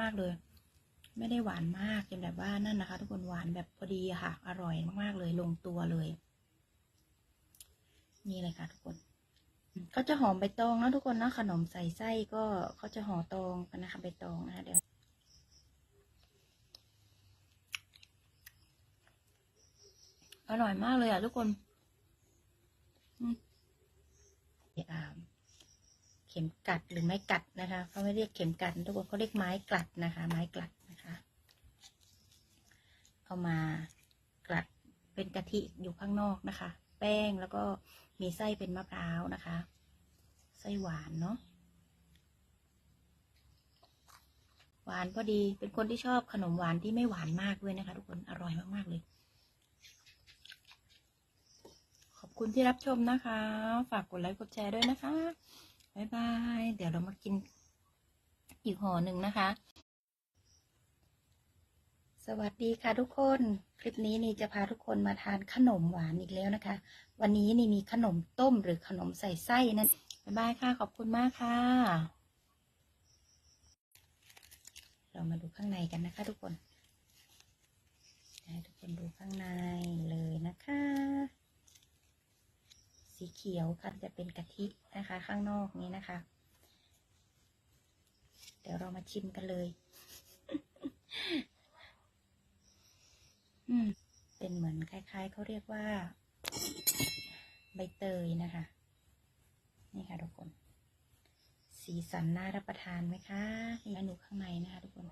มาก ๆ เลย ไม่ได้หวานมากจนแบบว่านั่นนะคะ ทุกคนหวานแบบพอดีค่ะ อร่อยมาก ๆ เลยลงตัวเลย นี่เลยค่ะ ทุกคนเขาจะหอมใบตองนะทุกคนนะขนมใส่ไส้ก็เขาจะห่อตองกันนะคะใบตองนะคะเดี๋ยวอร่อยมากเลยอะทุกคน อืม ข็มกัดหรือไม้กัดนะคะเขาไม่เรียกเข็มกัดทุกคนเขาเรียกไม้กลัดนะคะ ไม้กลัดนะคะ เอามากลัดเป็นกะทิอยู่ข้างนอกนะคะ แป้งแล้วก็มีไส้เป็นมะพร้าวนะคะ ไส้หวานเนาะหวานพอดีเป็นคนที่ชอบขนมหวานที่ไม่หวานมากด้วยนะคะ ทุกคนอร่อยมากๆเลย ขอบคุณที่รับชมนะคะ ฝากกดไลค์กดแชร์ด้วยนะคะ บ๊ายบาย เดี๋ยวเรามากินอีกห่อหนึ่งนะคะ สวัสดีค่ะทุกคน คลิปนี้นี่จะพาทุกคนมาทานขนมหวานอีกแล้วนะคะ วันนี้นี่มีขนมต้มหรือขนมใส่ไส้นั่นบ๊ายบายค่ะ ขอบคุณมากค่ะ เรามาดูข้างในกันนะคะทุกคน ให้ทุกคนดูข้างในเลยนะคะ สีเขียวค่ะจะเป็นกะทินะคะ ข้างนอกนี้นะคะ เดี๋ยวเรามาชิมกันเลย อืม เป็นเหมือนคล้าย ๆเขาเรียกว่า ใบเตยนะคะ นี่ค่ะทุกคน สีสันน่ารับประทานไหมคะเมนูข้างในนะคะทุกคน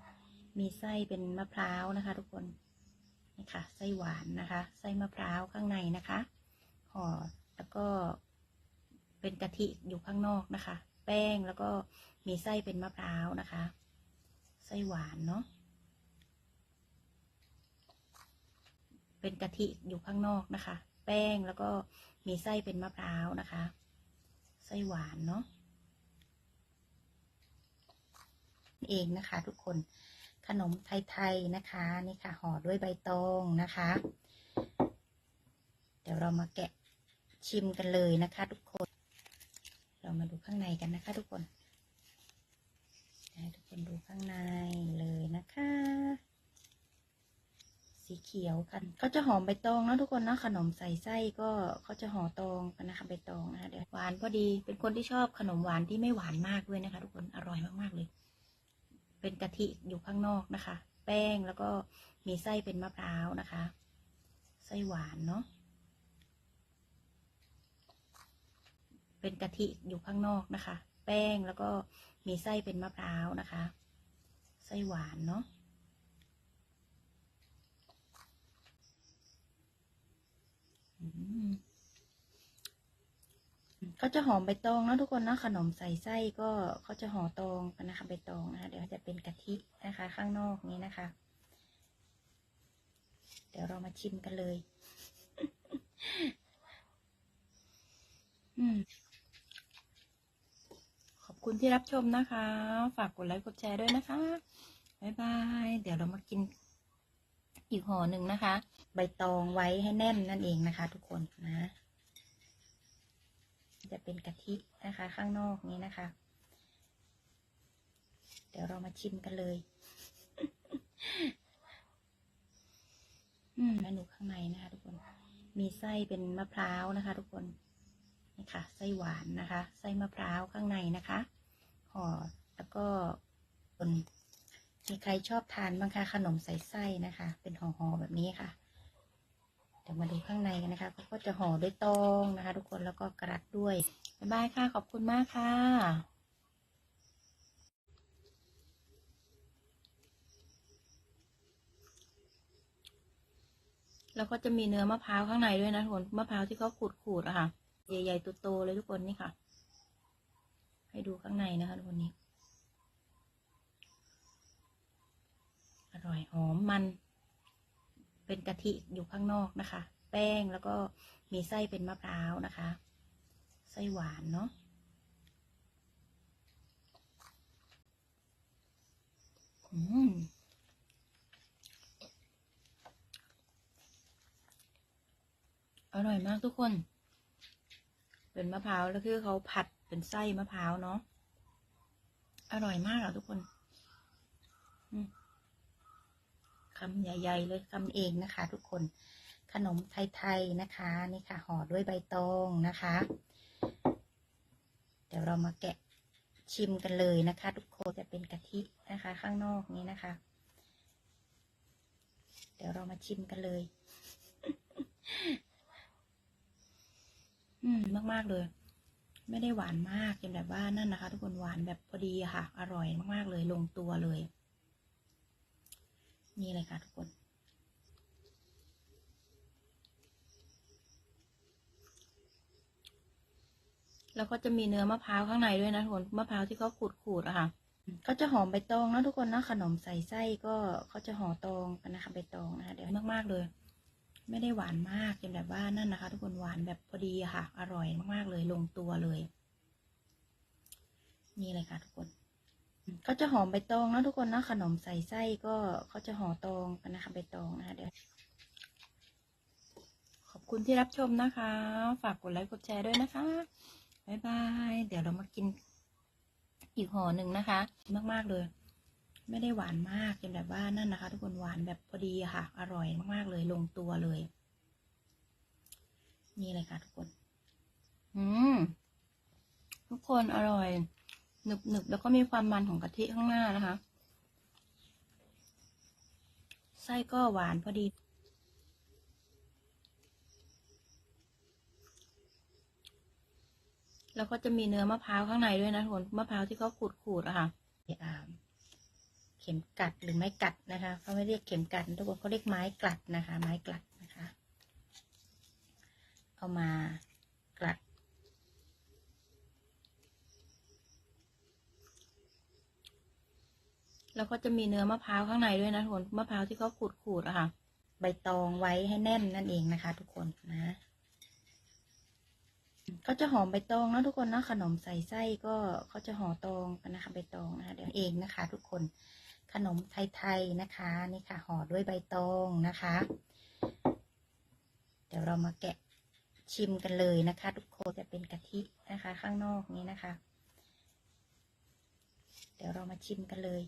มีไส้เป็นมะพร้าวนะคะ ทุกคนนี่ค่ะไส้หวานนะคะ ไส้มะพร้าวข้างในนะคะห่อ แล้วก็เป็นกะทิอยู่ข้างนอกนะคะ แป้งแล้วก็มีไส้เป็นมะพร้าวนะคะ ไส้หวานเนาะเป็นกะทิอยู่ข้างนอกนะคะ แป้งแล้วก็มีไส้เป็นมะพร้าวนะคะ ไส้หวานเนาะเองนะคะทุกคนขนมไทยๆนะคะ นี่ค่ะห่อด้วยใบตองนะคะ เดี๋ยวเรามาแกะ ชิมกันเลยนะคะ ทุกคน เรามาดูข้างในกันนะคะ ทุกคนให้ทุกคนดูข้างในเลยนะคะ สีเขียวกันเขาจะหอมใบตองนะทุกคนนะขนมใส่ไส้ก็เขาจะห่อตองกันนะคะใบตองนะคะเดี๋ยวหวานพอดีเป็นคนที่ชอบขนมหวานที่ไม่หวานมากด้วยนะคะ ทุกคนอร่อยมากๆเลย เป็นกะทิอยู่ข้างนอกนะคะ แป้งแล้วก็มีไส้เป็นมะพร้าวนะคะ ไส้หวานเนาะ เป็นกะทิอยู่ข้างนอกนะคะ แป้งแล้วก็มีไส้เป็นมะพร้าวนะคะ ไส้หวานเนาะอืมเขาจะหอมใบตองนะทุกคนนะขนมใส่ไส้ก็เขาจะห่อตองกันนะคะใบตองนะคะเดี๋ยวจะเป็นกะทินะคะ ข้างนอกนี้นะคะ เดี๋ยวเรามาชิมกันเลย อืม คุณที่รับชมนะคะ ฝากกดไลค์กดแชร์ด้วยนะคะบ๊ายบาย เดี๋ยวเรามากิน อีกห่อหนึ่งนะคะ ใบตองไว้ให้แน่นนั่นเองนะคะ ทุกคนนะ จะเป็นกะทินะคะ ข้างนอกนี้นะคะ เดี๋ยวเรามาชิมกันเลย อืมเมนูข้างในนะคะ ทุกคน มีไส้เป็นมะพร้าวนะคะ ทุกคนนี่ค่ะ ไส้หวานนะคะ ไส้มะพร้าวข้างในนะคะ ห่อ แล้วก็บนมีใครชอบทานบ้างคะขนมใส่ไส้นะคะ เป็นห่อๆแบบนี้ค่ะ เดี๋ยวมาดูข้างในกันนะคะเขาก็จะห่อด้วยตองนะคะ ทุกคนแล้วก็กระดัดด้วยบ๊ายบายค่ะ ขอบคุณมากค่ะแล้วก็จะมีเนื้อมะพร้าวข้างในด้วยนะทุกคน มะพร้าวที่เขาขูดๆอะค่ะ ใหญ่ๆตัวโตเลยทุกคนนี่ค่ะ ให้ดูข้างในนะคะทุกคนนี้ อร่อยหอมมัน เป็นกะทิอยู่ข้างนอกนะคะ แป้งแล้วก็มีไส้เป็นมะพร้าวนะคะ ไส้หวานเนาะอืมอร่อยมากทุกคน เป็นมะพร้าวแล้วคือเขาผัดเป็นไส้มะพร้าวเนาะอร่อยมากอะทุกคนคำใหญ่ๆเลยคำเองนะคะ ทุกคนขนมไทยๆนะคะนี่ค่ะห่อด้วยใบตองนะคะ เดี๋ยวเรามาแกะชิมกันเลยนะคะ ทุกคนจะเป็นกะทินะคะ ข้างนอกนี้นะคะ เดี๋ยวเรามาชิมกันเลย อื มมากๆเลย ไม่ได้หวานมากจนแบบว่านั่นนะคะ ทุกคนหวานแบบพอดีค่ะ อร่อยมากๆเลยลงตัวเลย นี่เลยค่ะทุกคน แล้วก็จะมีเนื้อมะพร้าวข้างในด้วยนะทุกคนมะพร้าวที่เขาขูดขูดๆอะค่ะก็จะหอมใบตองนะทุกคนนะขนมใส่ไส้ก็เขาจะห่อตองกันนะคะใบตองนะคะเดี๋ยวมากๆเลย ไม่ได้หวานมากจนแบบว่านั่นนะคะ ทุกคนหวานแบบพอดีค่ะ อร่อยมากๆเลยลงตัวเลย นี่เลยค่ะทุกคนก็จะหอมใบตองนะทุกคนนะขนมใส่ไส้ก็เขาจะห่อตองกันนะคะใบตองนะคะเดี๋ยวขอบคุณที่รับชมนะคะ ฝากกดไลค์กดแชร์ด้วยนะคะบ๊ายบาย เดี๋ยวเรามากินอีกห่อหนึ่งนะคะ มาก ๆ เลย ไม่ได้หวานมากจนแบบว่านั่นนะคะ ทุกคนหวานแบบพอดีค่ะ อร่อยมากๆเลยลงตัวเลย นี่เลยค่ะทุกคน อืมทุกคนอร่อยหนึบหนึบแล้วก็มีความมันของกะทิข้างหน้านะคะ ไส้ก็หวานพอดี แล้วก็จะมีเนื้อมะพร้าวข้างในด้วยนะทุกคนมะพร้าวที่เขาขูดขูดอะค่ะอ่าเข็มกัดหรือไม้กัดนะคะเขาไม่เรียกเข็มกัดทุกคนเขาเรียกไม้กลัดนะคะ ไม้กลัดนะคะ เอามากลัด แล้วก็จะมีเนื้อมะพร้าวข้างในด้วยนะทุกคนมะพร้าวที่เขาขูดขูดอะค่ะ ใบตองไว้ให้แน่นนั่นเองนะคะ ทุกคนนะ ก็จะหอมใบตองนะทุกคนนะขนมใส่ไส้ก็เขาจะห่อตองกันนะคะใบตองนะคะเดี๋ยวเองนะคะ ทุกคน นมไทยๆนะคะนี่ค่ะห่อด้วยใบตองนะคะ เดี๋ยวเรามาแกะชิมกันเลยนะคะ ทุกคนจะเป็นกะทินะคะ ข้างนอกนี้นะคะ เดี๋ยวเรามาชิมกันเลย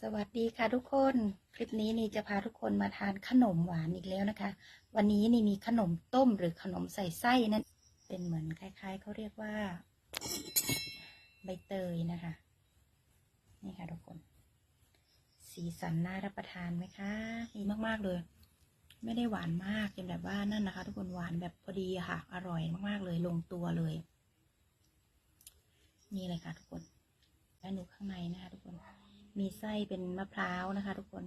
สวัสดีค่ะทุกคน คลิปนี้นี่จะพาทุกคนมาทานขนมหวานอีกแล้วนะคะ วันนี้นี่มีขนมต้มหรือขนมใส่ไส้นั่น เป็นเหมือนคล้าย ๆเขาเรียกว่า ใบเตยนะคะ นี่ค่ะทุกคน สีสันน่ารับประทานไหมคะดีมากๆเลย ไม่ได้หวานมากจนแบบว่านั่นนะคะ ทุกคนหวานแบบพอดีค่ะ อร่อยมากๆเลยลงตัวเลย นี่เลยค่ะทุกคนและหนูข้างในนะคะทุกคน มีไส้เป็นมะพร้าวนะคะ ทุกคน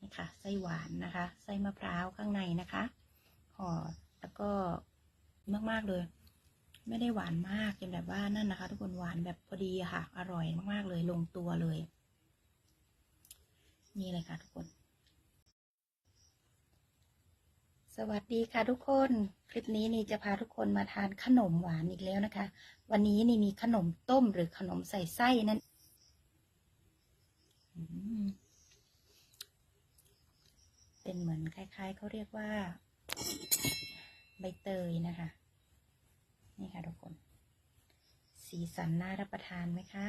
นี่ค่ะ ไส้หวานนะคะ ไส้มะพร้าวข้างในนะคะ ห่อแล้วก็ มาก ๆ เลย ไม่ได้หวานมากจนแบบว่านั่นนะคะ ทุกคนหวานแบบพอดีค่ะ อร่อยมากๆเลยลงตัวเลย นี่เลยค่ะทุกคน สวัสดีค่ะทุกคน คลิปนี้นี่จะพาทุกคนมาทานขนมหวานอีกแล้วนะคะ วันนี้นี่มีขนมต้มหรือขนมใส่ไส้นั่นเป็นเหมือนคล้าย ๆเขาเรียกว่า ใบเตยนะคะ นี่ค่ะทุกคน สีสันน่ารับประทานไหมคะ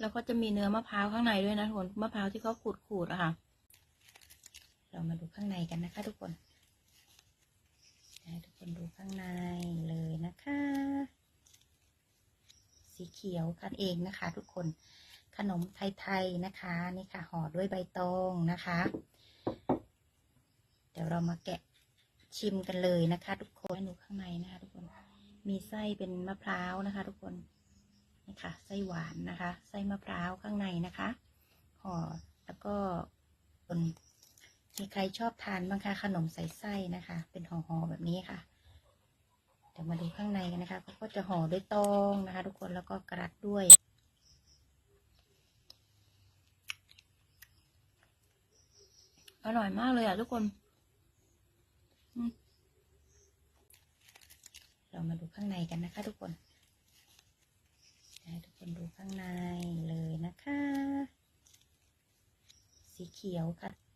แล้วก็จะมีเนื้อมะพร้าวข้างในด้วยนะทุกคนมะพร้าวที่เขาขูดขูดอะค่ะ เรามาดูข้างในกันนะคะ ทุกคนให้ทุกคนดูข้างในเลยนะคะ สีเขียวกันเองนะคะ ทุกคนขนมไทยๆนะคะ นี่ค่ะห่อด้วยใบตองนะคะ ดี๋ยวเรามาแกะชิมกันเลยนะคะ ทุกคนห้ดูข้างในนะคะทุกคน มีไส้เป็นมะพร้าวนะคะ ทุกคนนี่ค่ะไส้หวานนะคะ ไส้มะพร้าวข้างในนะคะห่อแล้วก็บนมีใครชอบทานบ้างคะขนมใส่ไส้นะคะ เป็นห่อๆแบบนี้ค่ะ เดี๋ยวมาดูข้างในกันนะคะเขาก็จะห่อด้วยตองนะคะ ทุกคนแล้วก็กรัดด้วยอร่อยมากเลยอะทุกคน เรามาดูข้างในกันนะคะทุกคนให้ทุกคนดูข้างในเลยนะคะ สีเขียวค่ะ